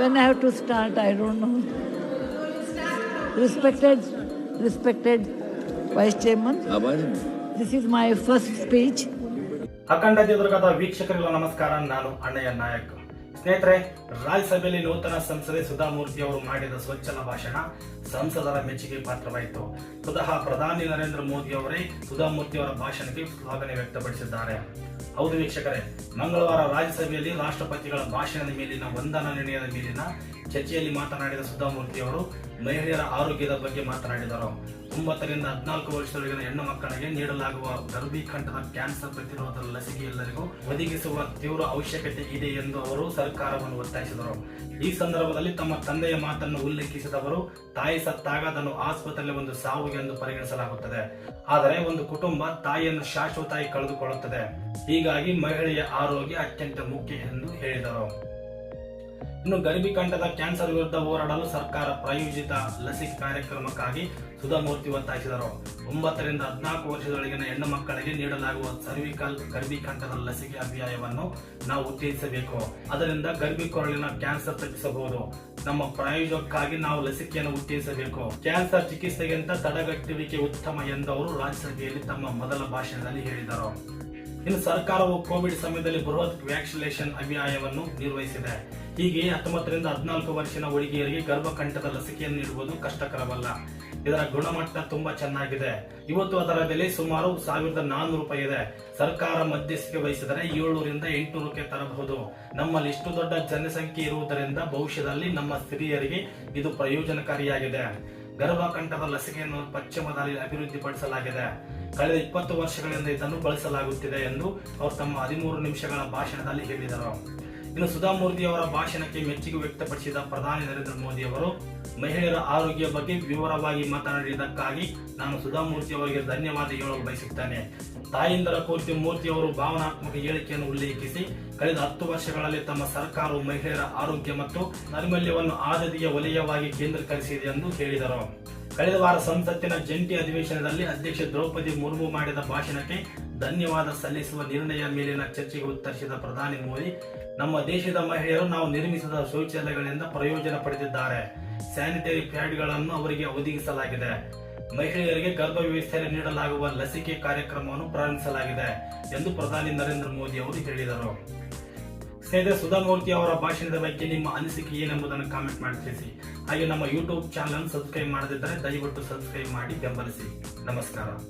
When I have to start, I don't know. Respected, respected Vice Chairman, this is my first speech. ಅಖಂಡ ಚಿತ್ರಕಥಾ ವೀಕ್ಷಕರಿಗೆಲ್ಲ ನಮಸ್ಕಾರ ನಾನು ಅಣ್ಣಯ್ಯ ನಾಯಕ್ ಸ್ನೇಹಿತರೆ, ರಾಜ್ಯಸಭೆಯಲ್ಲಿ ನೂತನ ಸಂಸದೆ ಸುಧಾಮೂರ್ತಿ ಅವರು ಮಾಡಿದ ಸ್ವಚ್ಛಲ ಭಾಷಣ ಸಂಸದರ ಮೆಚ್ಚುಗೆ ಪಾತ್ರವಾಯಿತು. ಸ್ವತಃ ಪ್ರಧಾನಿ ನರೇಂದ್ರ ಮೋದಿ ಅವರೇ ಸುಧಾಮೂರ್ತಿ ಅವರ ಭಾಷಣಕ್ಕೆ ಸ್ವಾಗತ ವ್ಯಕ್ತಪಡಿಸಿದ್ದಾರೆ. ಹೌದು ವೀಕ್ಷಕರೇ, ಮಂಗಳವಾರ ರಾಜ್ಯಸಭೆಯಲ್ಲಿ ರಾಷ್ಟ್ರಪತಿಗಳ ಭಾಷಣದ ಮೇಲಿನ ವಂದನಾ ನಿರ್ಣಯದ ಮೇಲಿನ ಚರ್ಚೆಯಲ್ಲಿ ಮಾತನಾಡಿದ ಸುಧಾಮೂರ್ತಿ ಅವರು, ಮಹಿಳೆಯರ ಆರೋಗ್ಯದ ಬಗ್ಗೆ ಮಾತನಾಡಿದರು. ಒಂಬತ್ತರಿಂದ ಹದಿನಾಲ್ಕು ವರ್ಷದೊಳಗಿನ ಹೆಣ್ಣು ಮಕ್ಕಳಿಗೆ ನೀಡಲಾಗುವ ಗರ್ಭಿಕಂಠದ ಕ್ಯಾನ್ಸರ್ ಪ್ರತಿರೋಧ ಲಸಿಕೆ ಎಲ್ಲರಿಗೂ ಒದಗಿಸುವ ತೀವ್ರ ಅವಶ್ಯಕತೆ ಇದೆ ಎಂದು ಅವರು ಸರ್ಕಾರವನ್ನು ಒತ್ತಾಯಿಸಿದರು. ಈ ಸಂದರ್ಭದಲ್ಲಿ ತಮ್ಮ ತಂದೆಯ ಮಾತನ್ನು ಉಲ್ಲೇಖಿಸಿದವರು, ತಾಯಿ ಸತ್ತಾಗ ಅದನ್ನು ಆಸ್ಪತ್ರೆಯಲ್ಲಿ ಒಂದು ಸಾವು ಎಂದು ಪರಿಗಣಿಸಲಾಗುತ್ತದೆ. ಆದರೆ ಒಂದು ಕುಟುಂಬ ತಾಯಿಯನ್ನು ಶಾಶ್ವತವಾಗಿ ಕಳೆದುಕೊಳ್ಳುತ್ತದೆ. ಹೀಗಾಗಿ ಮಹಿಳೆಯ ಆರೋಗ್ಯ ಅತ್ಯಂತ ಮುಖ್ಯ ಎಂದು ಹೇಳಿದರು. ಇನ್ನು ಗರ್ಭಿಕಂಠದ ಕ್ಯಾನ್ಸರ್ ವಿರುದ್ಧ ಹೋರಾಡಲು ಸರ್ಕಾರ ಪ್ರಾಯೋಜಿತ ಲಸಿಕೆ ಕಾರ್ಯಕ್ರಮಕ್ಕಾಗಿ ಸುಧಾಮೂರ್ತಿ ಒತ್ತಾಯಿಸಿದರು. ಒಂಬತ್ತರಿಂದ ಹದಿನಾಲ್ಕು ವರ್ಷದೊಳಗಿನ ಹೆಣ್ಣು ಮಕ್ಕಳಿಗೆ ನೀಡಲಾಗುವ ಸರ್ವಿಕಲ್ ಗರ್ಭಿಕಂಠದ ಲಸಿಕೆ ಅಭಿಯಾನವನ್ನು ನಾವು ಉತ್ತೇಜಿಸಬೇಕು. ಅದರಿಂದ ಗರ್ಭಿ ಕೊರಳಿನ ಕ್ಯಾನ್ಸರ್ ತಪ್ಪಿಸಬಹುದು. ನಮ್ಮ ಪ್ರಾಯೋಜಕಕ್ಕಾಗಿ ನಾವು ಲಸಿಕೆಯನ್ನು ಉತ್ತೇಜಿಸಬೇಕು. ಕ್ಯಾನ್ಸರ್ ಚಿಕಿತ್ಸೆಗಿಂತ ತಡೆಗಟ್ಟುವಿಕೆ ಉತ್ತಮ ಎಂದವರು ರಾಜ್ಯಸಭೆಯಲ್ಲಿ ತಮ್ಮ ಮೊದಲ ಭಾಷಣದಲ್ಲಿ ಹೇಳಿದರು. ಇನ್ನು ಸರ್ಕಾರವು ಕೋವಿಡ್ ಸಮಯದಲ್ಲಿ ಬೃಹತ್ ವ್ಯಾಕ್ಸಿನೇಷನ್ ಅಭಿಯಾನವನ್ನು ನಿರ್ವಹಿಸಿದೆ. ಹೀಗೆ ಹತ್ತೊಂಬತ್ತರಿಂದ ಹದಿನಾಲ್ಕು ವರ್ಷದ ಹುಡುಗಿಯರಿಗೆ ಗರ್ಭಕಂಠದ ಲಸಿಕೆಯನ್ನು ನೀಡುವುದು ಕಷ್ಟಕರವಲ್ಲ. ಇದರ ಗುಣಮಟ್ಟ ತುಂಬಾ ಚೆನ್ನಾಗಿದೆ. ಇವತ್ತು ಅದರ ಬೆಲೆ ಸುಮಾರು ಸಾವಿರದ ನಾನ್ನೂರು ರೂಪಾಯಿ ಇದೆ. ಸರ್ಕಾರ ಮಧ್ಯಸ್ಥಿಕೆ ವಹಿಸಿದರೆ ಏಳ್ನೂರಿಂದ ಎಂಟುನೂರಕ್ಕೆ ತರಬಹುದು. ನಮ್ಮಲ್ಲಿ ಇಷ್ಟು ದೊಡ್ಡ ಜನಸಂಖ್ಯೆ ಇರುವುದರಿಂದ ಭವಿಷ್ಯದಲ್ಲಿ ನಮ್ಮ ಸ್ತ್ರೀಯರಿಗೆ ಇದು ಪ್ರಯೋಜನಕಾರಿಯಾಗಿದೆ. ಗರ್ಭಕಂಠದ ಲಸಿಕೆಯನ್ನು ಪಶ್ಚಿಮದಲ್ಲಿ ಅಭಿವೃದ್ಧಿಪಡಿಸಲಾಗಿದೆ. ಕಳೆದ ಇಪ್ಪತ್ತು ವರ್ಷಗಳಿಂದ ಇದನ್ನು ಬಳಸಲಾಗುತ್ತಿದೆ ಎಂದು ಅವರು ತಮ್ಮ ಹದಿಮೂರು ನಿಮಿಷಗಳ ಭಾಷಣದಲ್ಲಿ ಹೇಳಿದರು. ಇನ್ನು ಸುಧಾಮೂರ್ತಿ ಅವರ ಭಾಷಣಕ್ಕೆ ಮೆಚ್ಚುಗೆ ವ್ಯಕ್ತಪಡಿಸಿದ ಪ್ರಧಾನಿ ನರೇಂದ್ರ ಮೋದಿ ಅವರು, ಮಹಿಳೆಯರ ಆರೋಗ್ಯ ಬಗ್ಗೆ ವಿವರವಾಗಿ ಮಾತನಾಡಿದ್ದಕ್ಕಾಗಿ ನಾನು ಸುಧಾಮೂರ್ತಿ ಅವರಿಗೆ ಧನ್ಯವಾದ ಹೇಳಲು ಬಯಸುತ್ತೇನೆ. ತಾಯಿಂದರ ಕೋರ್ತಿ ಮೂರ್ತಿ ಅವರು ಭಾವನಾತ್ಮಕ ಹೇಳಿಕೆಯನ್ನು ಉಲ್ಲೇಖಿಸಿ, ಕಳೆದ ಹತ್ತು ವರ್ಷಗಳಲ್ಲಿ ತಮ್ಮ ಸರ್ಕಾರವು ಮಹಿಳೆಯರ ಆರೋಗ್ಯ ಮತ್ತು ನೈರ್ಮಲ್ಯವನ್ನು ಆದ್ಯತೆಯ ವಲಯವಾಗಿ ಕೇಂದ್ರೀಕರಿಸಿದೆ ಎಂದು ಹೇಳಿದರು. ಕಳೆದ ವಾರ ಸಂಸತ್ತಿನ ಜಂಟಿ ಅಧಿವೇಶನದಲ್ಲಿ ಅಧ್ಯಕ್ಷ ದ್ರೌಪದಿ ಮುರ್ಮು ಮಾಡಿದ ಭಾಷಣಕ್ಕೆ ಧನ್ಯವಾದ ಸಲ್ಲಿಸುವ ನಿರ್ಣಯ ಮೇಲಿನ ಚರ್ಚೆಗೆ ಉತ್ತರಿಸಿದ ಪ್ರಧಾನಿ ಮೋದಿ, ನಮ್ಮ ದೇಶದ ಮಹಿಳೆಯರು ನಾವು ನಿರ್ಮಿಸಿದ ಶೌಚಾಲಯಗಳಿಂದ ಪ್ರಯೋಜನ ಪಡೆದಿದ್ದಾರೆ. ಸ್ಯಾನಿಟರಿ ಪ್ಯಾಡ್ಗಳನ್ನು ಅವರಿಗೆ ಒದಗಿಸಲಾಗಿದೆ. ಮಹಿಳೆಯರಿಗೆ ಗರ್ಭ ವ್ಯವಸ್ಥೆಯಲ್ಲಿ ನೀಡಲಾಗುವ ಲಸಿಕೆ ಕಾರ್ಯಕ್ರಮವನ್ನು ಪ್ರಾರಂಭಿಸಲಾಗಿದೆ ಎಂದು ಪ್ರಧಾನಿ ನರೇಂದ್ರ ಮೋದಿ ಅವರು ಹೇಳಿದರು. ಸ್ನೇಹಿತರೆ ಸುಧಾಮೂರ್ತಿ ಅವರ ಭಾಷಣದ ಬಗ್ಗೆ ನಿಮ್ಮ ಅನಿಸಿಕೆ ಏನೆಂಬುದನ್ನು ಕಾಮೆಂಟ್ ಮಾಡಿ ತಿಳಿಸಿ. ಹಾಗೆ ನಮ್ಮ ಯೂಟ್ಯೂಬ್ ಚಾನಲ್ ಸಬ್ಸ್ಕ್ರೈಬ್ ಮಾಡದಿದ್ದರೆ ದಯವಿಟ್ಟು ಸಬ್ಸ್ಕ್ರೈಬ್ ಮಾಡಿ ಬೆಂಬಲಿಸಿ. ನಮಸ್ಕಾರ.